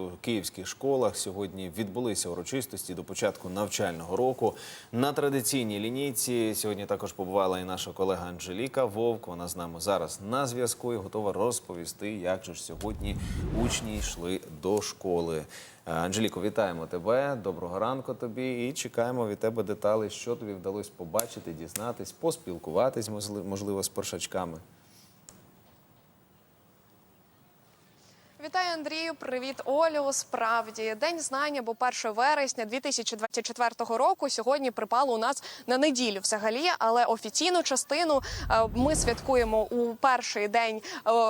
У київських школах сьогодні відбулися урочистості до початку навчального року. На традиційній лінійці сьогодні також побувала і наша колега Анжеліка Вовк. Вона з нами зараз на зв'язку і готова розповісти, як же ж сьогодні учні йшли до школи. Е, Анжеліко, вітаємо тебе. Доброго ранку тобі і чекаємо від тебе деталей, що тобі вдалося побачити, дізнатись, поспілкуватись, можли- можливо, з першачками. Вітаю, Андрію. Привіт, Олю. Справді день знання, бо 1 вересня 2024 року сьогодні припало у нас на неділю взагалі, але офіційну частину е, ми святкуємо у перший день е,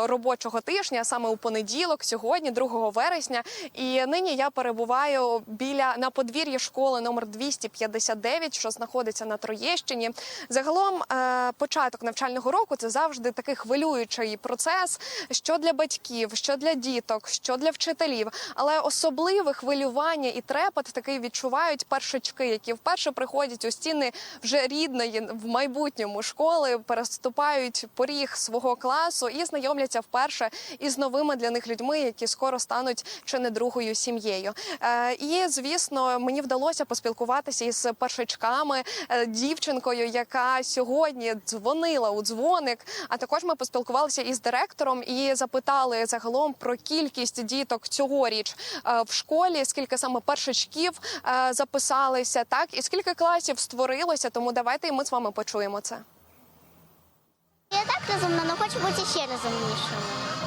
робочого тижня, саме у понеділок, сьогодні, 2 вересня. І нині я перебуваю біля на подвір'ї школи номер 259, що знаходиться на Троєщині. Загалом, е, початок навчального року це завжди такий хвилюючий процес, що для батьків, що для діток, що для вчителів. Але особливе хвилювання і трепет такий відчувають першачки, які вперше приходять у стіни вже рідної в майбутньому школи, переступають поріг свого класу і знайомляться вперше із новими для них людьми, які скоро стануть чи не другою сім'єю. Е, І звісно, мені вдалося поспілкуватися із першачками, е, дівчинкою, яка сьогодні дзвонила у дзвоник. А також ми поспілкувалися із директором і запитали загалом про кількість діток цьогоріч е, в школі, скільки саме першачків е, записалися, так і скільки класів створилося. Тому давайте і ми з вами почуємо це. Я так розумна, але хочу бути ще розумнішою.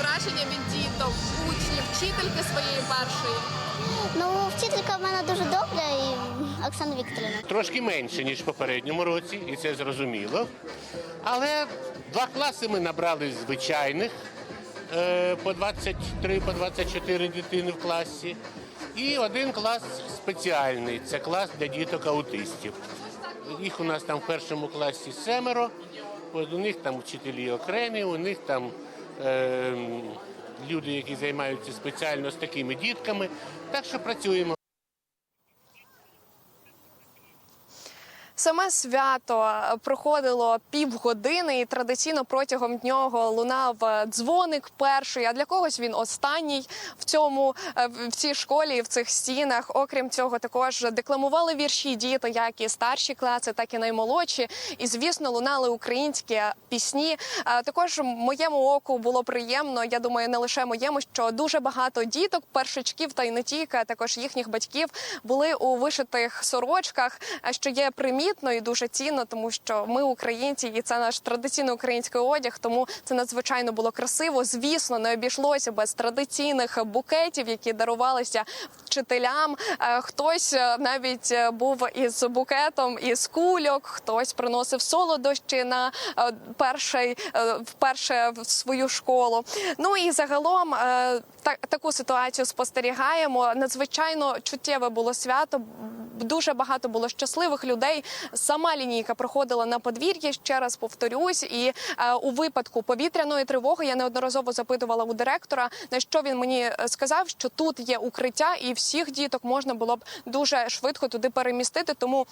Враження від діток, учнів, вчительки своєї першої? Ну, вчителька в мене дуже добра і Оксана Вікторівна. Трошки менше, ніж в попередньому році, і це зрозуміло. Але два класи ми набрали звичайних е, по 23, по 24 дитини в класі. І один клас спеціальний це клас для діток аутистів. Їх у нас там в першому класі семеро, у них там вчителі окремі, у них там люди, які займаються спеціально з такими дітками. Так що працюємо. Саме свято е, проходило півгодини, і традиційно протягом нього лунав е, дзвоник перший. А для когось він останній в цьому е, в цій школі, в цих стінах. Окрім цього, також декламували вірші діти, як і старші класи, так і наймолодші. І звісно, лунали українські пісні. Також моєму оку було приємно. Я думаю, не лише моєму, що дуже багато діток, першачків та й не тільки, а також їхніх батьків були у вишитих сорочках, що є примітно і дуже цінно, тому що ми українці, і це наш традиційний український одяг. Тому це надзвичайно було красиво. Звісно, не обійшлося без традиційних букетів, які дарувалися вчителям. Е, Хтось е, навіть е, був із букетом із кульок, хтось приносив солодощі на перший вперше в свою школу. Ну і загалом е, та- таку ситуацію спостерігаємо. Надзвичайно чуттєве було свято. Дуже багато було щасливих людей. Сама лінійка проходила на подвір'ї. Ще раз повторюсь, і е, у випадку повітряної тривоги я неодноразово запитувала у директора, на що він мені е, сказав, що тут є укриття, і всіх діток можна було б дуже швидко туди перемістити. Тому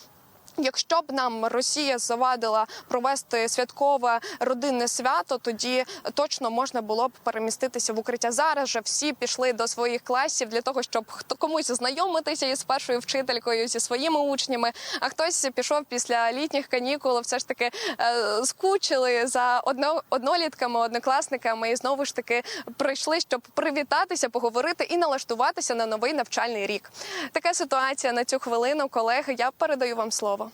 Якщо б нам Росія завадила провести святкове родинне свято, тоді точно можна було б переміститися в укриття. Зараз же всі пішли до своїх класів для того, щоб хто комусь знайомитися із першою вчителькою зі своїми учнями. А хтось пішов після літніх канікул, все ж таки е, скучили за одно, однолітками, однокласниками, і знову ж таки прийшли, щоб привітатися, поговорити і налаштуватися на новий навчальний рік. Така ситуація на цю хвилину, колеги. Я передаю вам слово.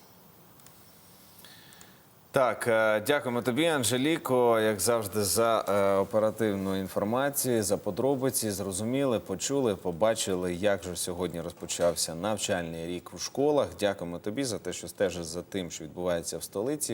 Так, е, дякуємо тобі, Анжеліко, як завжди, за е, оперативну інформацію, за подробиці. Зрозуміли, почули, побачили, як же сьогодні розпочався навчальний рік у школах. Дякуємо тобі за те, що стежиш за тим, що відбувається в столиці.